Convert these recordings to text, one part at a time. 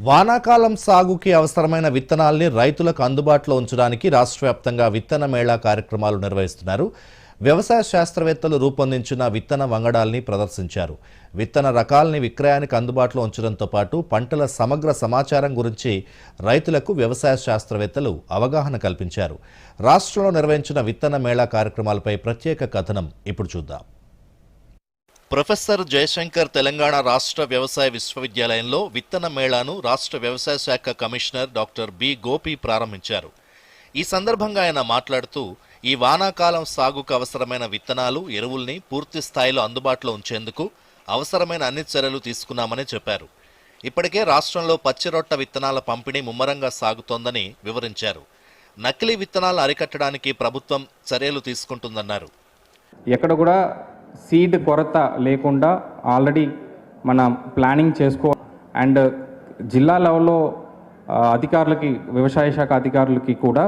వానాకాలం సాగుకి అవసరమైన విత్తనాల్ని రైతులకు అందుబాటులో ఉంచడానికి రాష్ట్ర వ్యాప్తంగా విత్తన మేళా కార్యక్రమాలు నిర్వహిస్తున్నారు. వ్యవసాయ శాస్త్రవేత్తలు రూపొందించిన విత్తన వంగడాల్ని ప్రదర్శించారు. విత్తన రకాల్ని విక్రయానికి అందుబాటులో ఉంచడంతో పాటు పంటల సమగ్ర సమాచారం గురించి రైతులకు వ్యవసాయ శాస్త్రవేత్తలు అవగాహన కల్పించారు. రాష్ట్రంలో నిర్వహించిన విత్తన మేళా కార్యక్రమాలపై ప్రత్యేక కథనం ఇప్పుడు చూద్దాం. ప్రొఫెసర్ జయశంకర్ తెలంగాణ రాష్ట్ర వ్యవసాయ విశ్వవిద్యాలయంలో విత్తన మేళాను రాష్ట్ర వ్యవసాయ శాఖ కమిషనర్ డాక్టర్ బి గోపి ప్రారంభించారు. ఈ సందర్భంగా ఆయన మాట్లాడుతూ ఈ వానాకాలం సాగుకు అవసరమైన విత్తనాలు ఎరువుల్ని పూర్తి స్థాయిలో అందుబాటులో ఉంచేందుకు అవసరమైన అన్ని చర్యలు తీసుకున్నామని చెప్పారు. ఇప్పటికే రాష్ట్రంలో పచ్చిరొట్ట విత్తనాల పంపిణీ ముమ్మరంగా సాగుతోందని వివరించారు. నకిలీ విత్తనాలు అరికట్టడానికి ప్రభుత్వం చర్యలు తీసుకుంటుందన్నారు. ఎక్కడ కూడా సీడ్ కొరత లేకుండా ఆల్రెడీ మన ప్లానింగ్ చేసుకో అండ్ జిల్లా లెవెల్లో అధికారులకి వ్యవసాయ శాఖ అధికారులకి కూడా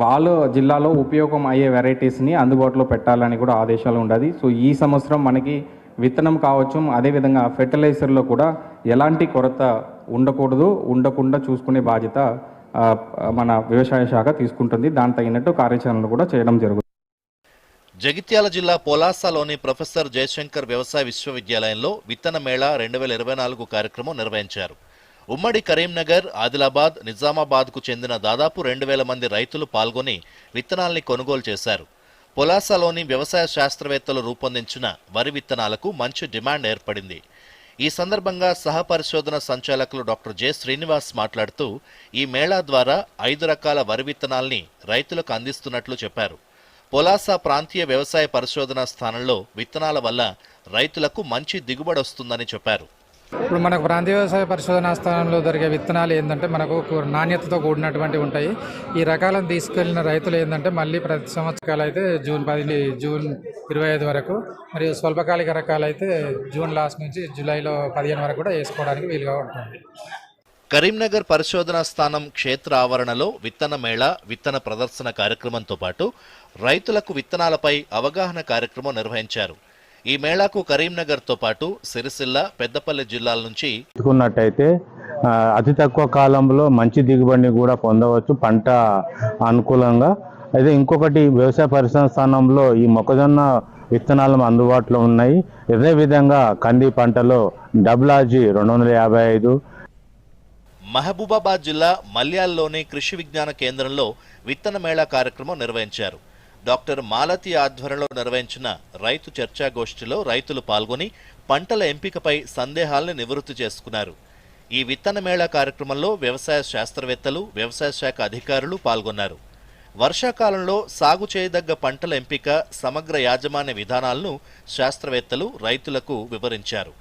వాళ్ళ జిల్లాలో ఉపయోగం అయ్యే వెరైటీస్ని అందుబాటులో పెట్టాలని కూడా ఆదేశాలు ఉండదు. సో ఈ సంవత్సరం మనకి విత్తనం కావచ్చు అదేవిధంగా ఫెర్టిలైజర్లో కూడా ఎలాంటి కొరత ఉండకూడదు ఉండకుండా చూసుకునే బాధ్యత మన వ్యవసాయ శాఖ తీసుకుంటుంది. దాని తగినట్టు కార్యాచరణలు కూడా చేయడం జరుగుతుంది జగిత్యాల జిల్లా పోలాసాలోని ప్రొఫెసర్ జయశంకర్ వ్యవసాయ విశ్వవిద్యాలయంలో విత్తన మేళా రెండు వేల ఇరవై నాలుగు కార్యక్రమం నిర్వహించారు. ఉమ్మడి కరీంనగర్ ఆదిలాబాద్ నిజామాబాద్కు చెందిన దాదాపు రెండు వేల మంది రైతులు పాల్గొని విత్తనాల్ని కొనుగోలు చేశారు. పొలాసలోని వ్యవసాయ శాస్త్రవేత్తలు రూపొందించిన వరి విత్తనాలకు మంచి డిమాండ్ ఏర్పడింది. ఈ సందర్భంగా సహ పరిశోధన సంచాలకులు డాక్టర్ జె. శ్రీనివాస్ మాట్లాడుతూ ఈ మేళా ద్వారా ఐదు రకాల వరి విత్తనాల్ని రైతులకు అందిస్తున్నట్లు చెప్పారు. పొలాస ప్రాంతీయ వ్యవసాయ పరిశోధన స్థానంలో విత్తనాల వల్ల రైతులకు మంచి దిగుబడి వస్తుందని చెప్పారు. ఇప్పుడు మనకు ప్రాంతీయ వ్యవసాయ పరిశోధనా స్థానంలో దొరికే విత్తనాలు ఏంటంటే మనకు నాణ్యతతో కూడినటువంటి ఉంటాయి. ఈ రకాలను తీసుకెళ్ళిన రైతులు ఏంటంటే మళ్ళీ ప్రతి సంవత్సరాలు అయితే జూన్ పది జూన్ ఇరవై ఐదు వరకు మరియు స్వల్పకాలిక రకాలు అయితే జూన్ లాస్ట్ నుంచి జూలైలో పదిహేను వరకు కూడా వేసుకోవడానికి వీలుగా ఉంటుంది. కరీంనగర్ పరిశోధనా స్థానం క్షేత్ర ఆవరణలో విత్తన మేళ విత్తన ప్రదర్శన కార్యక్రమంతో పాటు రైతులకు విత్తనాలపై అవగాహన కార్యక్రమం నిర్వహించారు. ఈ మేళాకు కరీంనగర్తో పాటు సిరిసిల్ల పెద్దపల్లి జిల్లాల నుంచి తీసుకున్నట్టయితే అతి తక్కువ కాలంలో మంచి దిగుబడిని కూడా పొందవచ్చు పంట అనుకూలంగా. అయితే ఇంకొకటి వ్యవసాయ పరిశ్రమ స్థానంలో ఈ మొక్కజొన్న విత్తనాలు అందుబాటులో ఉన్నాయి. అదేవిధంగా కంది పంటలో డబ్లాజీ రెండు వందల యాభై ఐదు మహబూబాబాద్ జిల్లా మల్యాల్లోని కృషి విజ్ఞాన కేంద్రంలో విత్తన మేళా కార్యక్రమం నిర్వహించారు. డాక్టర్ మాలతి ఆధ్వర్యంలో నిర్వహించిన రైతు చర్చాగోష్ఠిలో రైతులు పాల్గొని పంటల ఎంపికపై సందేహాలను నివృత్తి చేసుకున్నారు. ఈ విత్తన మేళా కార్యక్రమంలో వ్యవసాయ శాస్త్రవేత్తలు వ్యవసాయ శాఖ అధికారులు పాల్గొన్నారు. వర్షాకాలంలో సాగు చేయదగ్గ పంటల ఎంపిక సమగ్ర యాజమాన్య విధానాలను శాస్త్రవేత్తలు రైతులకు వివరించారు.